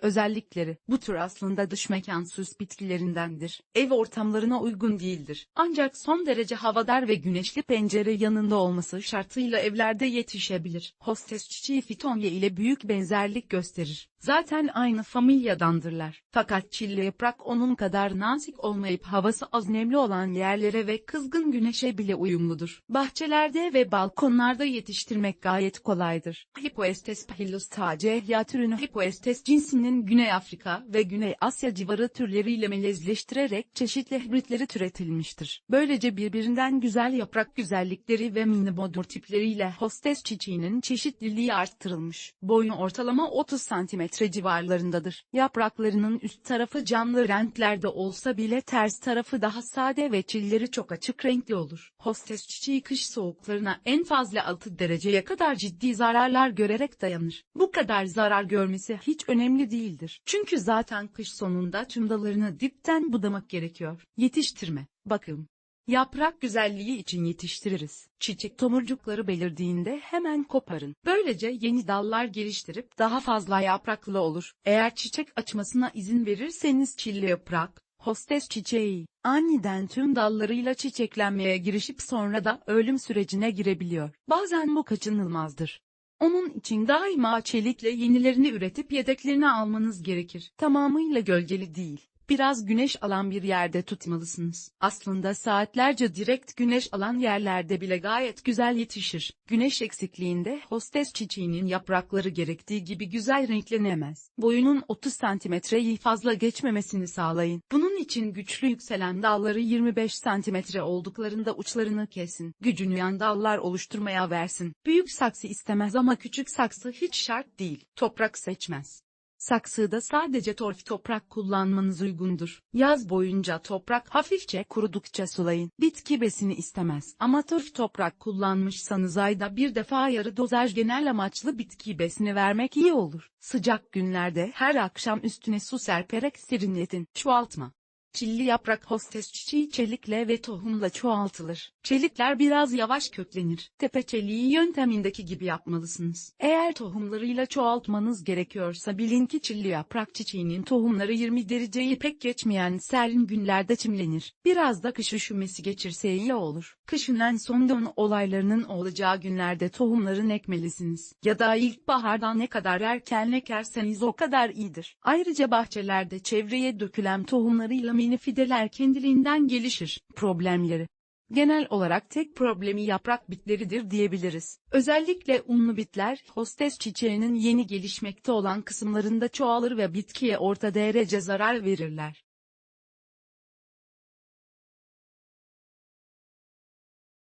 Özellikleri, bu tür aslında dış mekan süs bitkilerindendir. Ev ortamlarına uygun değildir. Ancak son derece havadar ve güneşli pencere yanında olması şartıyla evlerde yetişebilir. Hostes çiçeği fitonya ile büyük benzerlik gösterir. Zaten aynı familyadandırlar. Fakat çilli yaprak onun kadar nazik olmayıp havası az nemli olan yerlere ve kızgın güneşe bile uyumludur. Bahçelerde ve balkonlarda yetiştirmek gayet kolaydır. Hippoestes pahillus taceya türünü Hippoestes cinsinin Güney Afrika ve Güney Asya civarı türleriyle melezleştirerek çeşitli hibritleri türetilmiştir. Böylece birbirinden güzel yaprak güzellikleri ve mini bodur tipleriyle hostes çiçeğinin çeşitliliği arttırılmış. Boyu ortalama 30 cm civarlarındadır. Yapraklarının üst tarafı canlı renklerde olsa bile ters tarafı daha sade ve çilleri çok açık renkli olur. Hostes çiçeği kış soğuklarına en fazla 6 dereceye kadar ciddi zararlar görerek dayanır. Bu kadar zarar görmesi hiç önemli değildir. Çünkü zaten kış sonunda tüm dallarını dipten budamak gerekiyor. Yetiştirme, bakım, Yaprak güzelliği için yetiştiririz. Çiçek tomurcukları belirdiğinde hemen koparın. Böylece yeni dallar geliştirip daha fazla yapraklı olur. Eğer çiçek açmasına izin verirseniz çilli yaprak, hostes çiçeği, aniden tüm dallarıyla çiçeklenmeye girişip sonra da ölüm sürecine girebiliyor. Bazen bu kaçınılmazdır. Onun için daima çelikle yenilerini üretip yedeklerini almanız gerekir. Tamamıyla gölgeli değil. Biraz güneş alan bir yerde tutmalısınız. Aslında saatlerce direkt güneş alan yerlerde bile gayet güzel yetişir. Güneş eksikliğinde hostes çiçeğinin yaprakları gerektiği gibi güzel renklenemez. Boyunun 30 santimetreyi fazla geçmemesini sağlayın. Bunun için güçlü yükselen dalları 25 santimetre olduklarında uçlarını kesin. Gücünü yan dallar oluşturmaya versin. Büyük saksı istemez ama küçük saksı hiç şart değil. Toprak seçmez. Saksıda sadece torf toprak kullanmanız uygundur. Yaz boyunca toprak hafifçe kurudukça sulayın. Bitki besini istemez. Ama torf toprak kullanmışsanız ayda bir defa yarı dozaj genel amaçlı bitki besini vermek iyi olur. Sıcak günlerde her akşam üstüne su serperek serinletin. Çoğaltma. Çilli yaprak hostes çiçeği çelikle ve tohumla çoğaltılır. Çelikler biraz yavaş köklenir. Tepe çeliği yöntemindeki gibi yapmalısınız. Eğer tohumlarıyla çoğaltmanız gerekiyorsa bilin ki çilli yaprak çiçeğinin tohumları 20 dereceyi pek geçmeyen serin günlerde çimlenir. Biraz da kış üşümesi geçirse iyi olur. Kışın en son don olaylarının olacağı günlerde tohumların ekmelisiniz. Ya da ilkbahardan ne kadar erken ekerseniz o kadar iyidir. Ayrıca bahçelerde çevreye dökülen tohumlarıyla mini fideler kendiliğinden gelişir. Problemleri Genel olarak tek problemi yaprak bitleridir diyebiliriz. Özellikle unlu bitler, hostes çiçeğinin yeni gelişmekte olan kısımlarında çoğalır ve bitkiye orta derece zarar verirler.